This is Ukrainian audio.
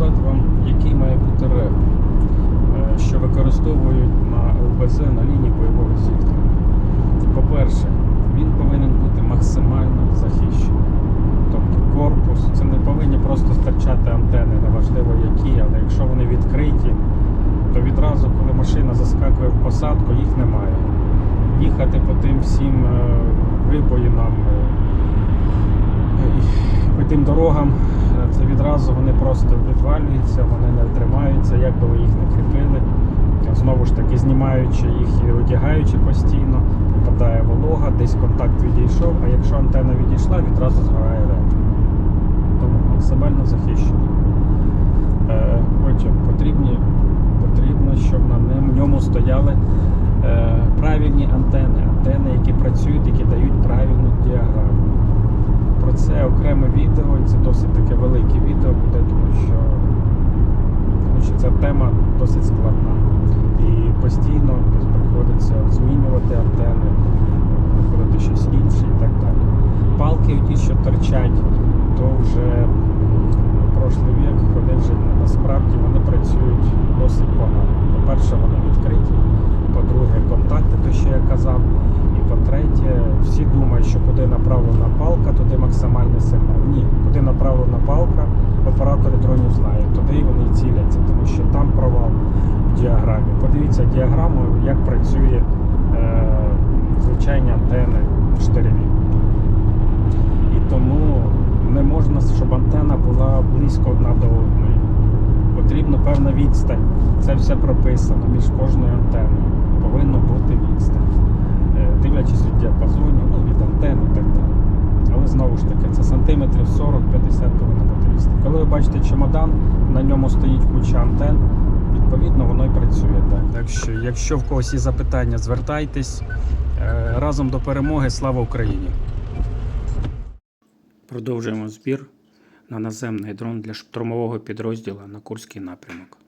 показати вам, який має бути реп, е, що використовують на ЛБЗ на лінії бойового зіткнення. По-перше, він повинен бути максимально захищений. Тобто корпус, це не повинні просто стирчати антени, неважливо які, але якщо вони відкриті, то відразу, коли машина заскакує в посадку, їх немає. Їхати по тим всім е, вибоїнам, е, по тим дорогам, відразу вони просто відвалюються, вони не тримаються, як би ви їх не кріпили. Знову ж таки, знімаючи їх і одягаючи постійно, випадає волога, десь контакт відійшов, а якщо антенна відійшла, відразу згорає реп. Тому максимально захищено. Е, Потім потрібні, потрібно, щоб на ньому стояли е, правильні антени, антени, які працюють, які дають правильну діаграму. Про це окреме відео, і це досить таке велике відео буде, тому що, тому що ця тема досить складна. І постійно приходиться змінювати антени, виходити щось інше і так далі. Палки, ті, що торчать, то вже прошлий вік, вони вже насправді вони працюють досить погано. По-перше, вони відкриті. По-друге, контакти, то що я казав. І по-третє, всі думають, що куди направлена палка, туди максимальний сигнал. Ні, куди направлена палка, оператори дронів знають, туди вони і ціляться, тому що там провал в діаграмі. Подивіться діаграму, як працює е, звичайні антени штиреві. І тому не можна, щоб антена була близько одна до одної. Потрібна певна відстань. Це все прописано між кожною антеною. Повинна бути відстань. Е, Дивлячись від діапазонів, ну, від антен і так далі. Але знову ж таки, це сантиметрів 40-50 повинна бути відстань. Коли ви бачите чемодан, на ньому стоїть куча антен, відповідно воно і працює. Так, що, якщо в когось є запитання, звертайтесь. Е, Разом до перемоги. Слава Україні! Продовжуємо збір на наземний дрон для штурмового підрозділу на Курський напрямок.